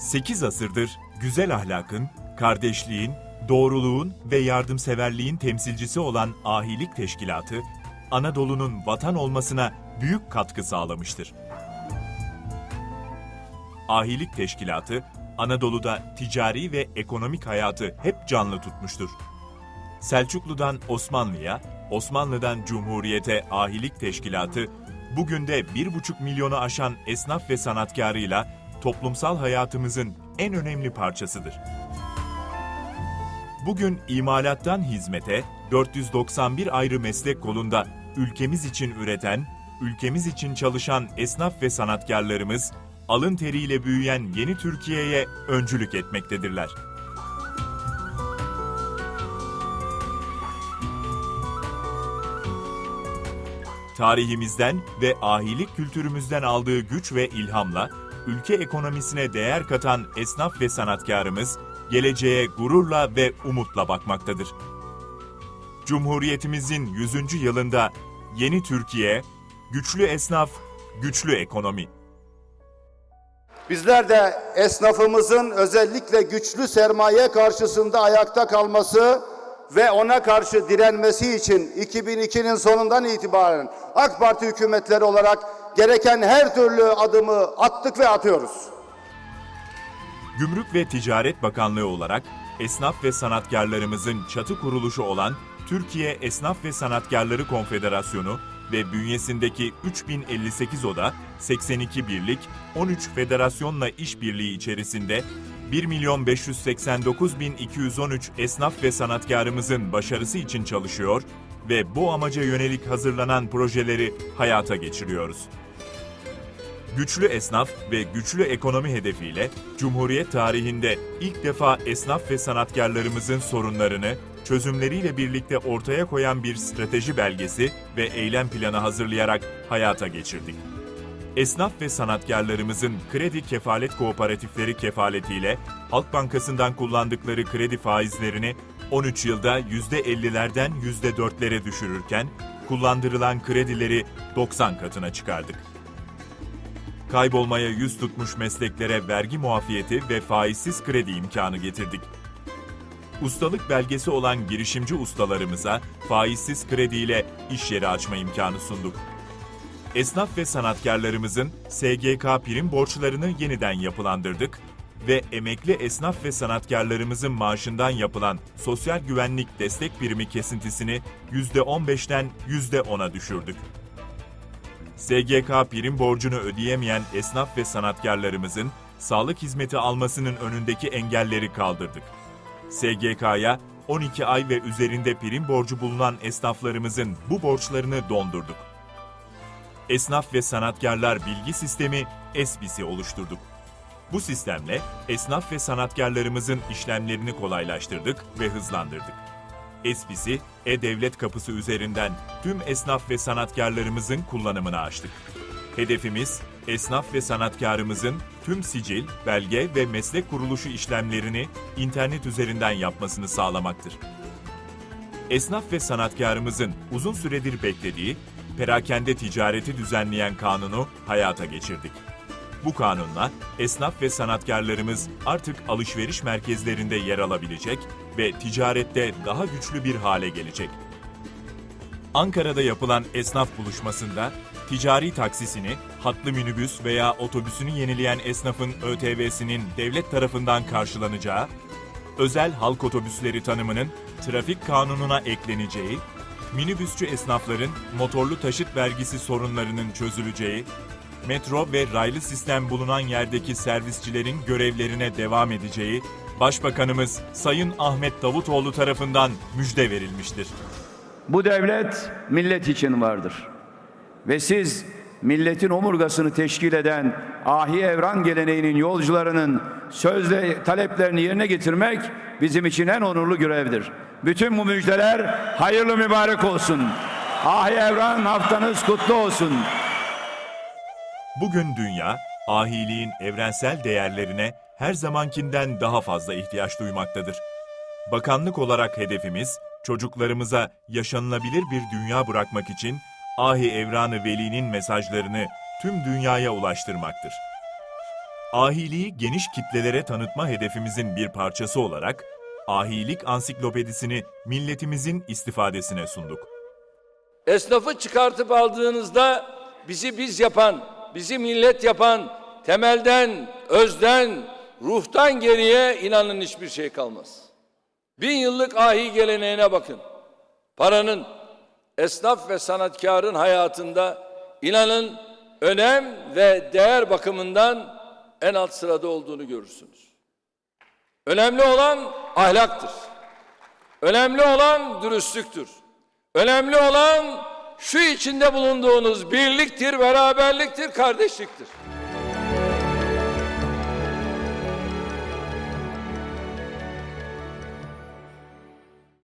8 asırdır güzel ahlakın, kardeşliğin, doğruluğun ve yardımseverliğin temsilcisi olan Ahilik Teşkilatı, Anadolu'nun vatan olmasına büyük katkı sağlamıştır. Ahilik Teşkilatı, Anadolu'da ticari ve ekonomik hayatı hep canlı tutmuştur. Selçuklu'dan Osmanlı'ya, Osmanlı'dan Cumhuriyete Ahilik Teşkilatı, bugün de 1,5 milyonu aşan esnaf ve sanatkarıyla toplumsal hayatımızın en önemli parçasıdır. Bugün imalattan hizmete 491 ayrı meslek kolunda ülkemiz için üreten, ülkemiz için çalışan esnaf ve sanatkarlarımız alın teriyle büyüyen yeni Türkiye'ye öncülük etmektedirler. Tarihimizden ve ahilik kültürümüzden aldığı güç ve ilhamla ülke ekonomisine değer katan esnaf ve sanatkarımız geleceğe gururla ve umutla bakmaktadır. Cumhuriyetimizin 100. yılında yeni Türkiye, güçlü esnaf, güçlü ekonomi. Bizler de esnafımızın özellikle güçlü sermaye karşısında ayakta kalması ve ona karşı direnmesi için 2002'nin sonundan itibaren AK Parti hükümetleri olarak gereken her türlü adımı attık ve atıyoruz. Gümrük ve Ticaret Bakanlığı olarak esnaf ve sanatkarlarımızın çatı kuruluşu olan Türkiye Esnaf ve Sanatkarları Konfederasyonu ve bünyesindeki 3058 oda, 82 birlik, 13 federasyonla işbirliği içerisinde 1 milyon 589 bin 213 esnaf ve sanatkarımızın başarısı için çalışıyor ve bu amaca yönelik hazırlanan projeleri hayata geçiriyoruz. Güçlü esnaf ve güçlü ekonomi hedefiyle Cumhuriyet tarihinde ilk defa esnaf ve sanatkarlarımızın sorunlarını çözümleriyle birlikte ortaya koyan bir strateji belgesi ve eylem planı hazırlayarak hayata geçirdik. Esnaf ve sanatkarlarımızın kredi kefalet kooperatifleri kefaletiyle Halk Bankası'ndan kullandıkları kredi faizlerini 13 yılda %50'lerden %4'lere düşürürken kullandırılan kredileri 90 katına çıkardık kaybolmaya yüz tutmuş mesleklere vergi muafiyeti ve faizsiz kredi imkanı getirdik. Ustalık belgesi olan girişimci ustalarımıza faizsiz krediyle iş yeri açma imkanı sunduk. Esnaf ve sanatkarlarımızın SGK prim borçlarını yeniden yapılandırdık ve emekli esnaf ve sanatkarlarımızın maaşından yapılan sosyal güvenlik destek primi kesintisini %15'ten %10'a düşürdük. SGK prim borcunu ödeyemeyen esnaf ve sanatkarlarımızın sağlık hizmeti almasının önündeki engelleri kaldırdık. SGK'ya 12 ay ve üzerinde prim borcu bulunan esnaflarımızın bu borçlarını dondurduk. Esnaf ve Sanatkarlar Bilgi Sistemi ESBİS'i oluşturduk. Bu sistemle esnaf ve sanatkarlarımızın işlemlerini kolaylaştırdık ve hızlandırdık. Esbisi, E-Devlet kapısı üzerinden tüm esnaf ve sanatkarlarımızın kullanımını açtık. Hedefimiz, esnaf ve sanatkarımızın tüm sicil, belge ve meslek kuruluşu işlemlerini internet üzerinden yapmasını sağlamaktır. Esnaf ve sanatkarımızın uzun süredir beklediği perakende ticareti düzenleyen kanunu hayata geçirdik. Bu kanunla esnaf ve sanatkarlarımız artık alışveriş merkezlerinde yer alabilecek ve ticarette daha güçlü bir hale gelecek. Ankara'da yapılan esnaf buluşmasında ticari taksisini, hatlı minibüs veya otobüsünü yenileyen esnafın ÖTV'sinin devlet tarafından karşılanacağı, özel halk otobüsleri tanımının trafik kanununa ekleneceği, minibüsçü esnafların motorlu taşıt vergisi sorunlarının çözüleceği, metro ve raylı sistem bulunan yerdeki servisçilerin görevlerine devam edeceği Başbakanımız Sayın Ahmet Davutoğlu tarafından müjde verilmiştir. Bu devlet millet için vardır. Ve siz milletin omurgasını teşkil eden ahi evran geleneğinin yolcularının sözle taleplerini yerine getirmek bizim için en onurlu görevdir. Bütün bu müjdeler hayırlı mübarek olsun. Ahi evran haftanız kutlu olsun. Bugün dünya, ahiliğin evrensel değerlerine her zamankinden daha fazla ihtiyaç duymaktadır. Bakanlık olarak hedefimiz, çocuklarımıza yaşanılabilir bir dünya bırakmak için Ahi Evranı Veli'nin mesajlarını tüm dünyaya ulaştırmaktır. Ahiliği geniş kitlelere tanıtma hedefimizin bir parçası olarak Ahilik Ansiklopedisini milletimizin istifadesine sunduk. Esnafı çıkartıp aldığınızda bizi biz yapan, bizi millet yapan temelden, özden, ruhtan geriye inanın hiçbir şey kalmaz. Bin yıllık ahi geleneğine bakın. Paranın, esnaf ve sanatkarın hayatında inanın önem ve değer bakımından en alt sırada olduğunu görürsünüz. Önemli olan ahlaktır. Önemli olan dürüstlüktür. Önemli olan şu içinde bulunduğunuz birliktir, beraberliktir, kardeşliktir.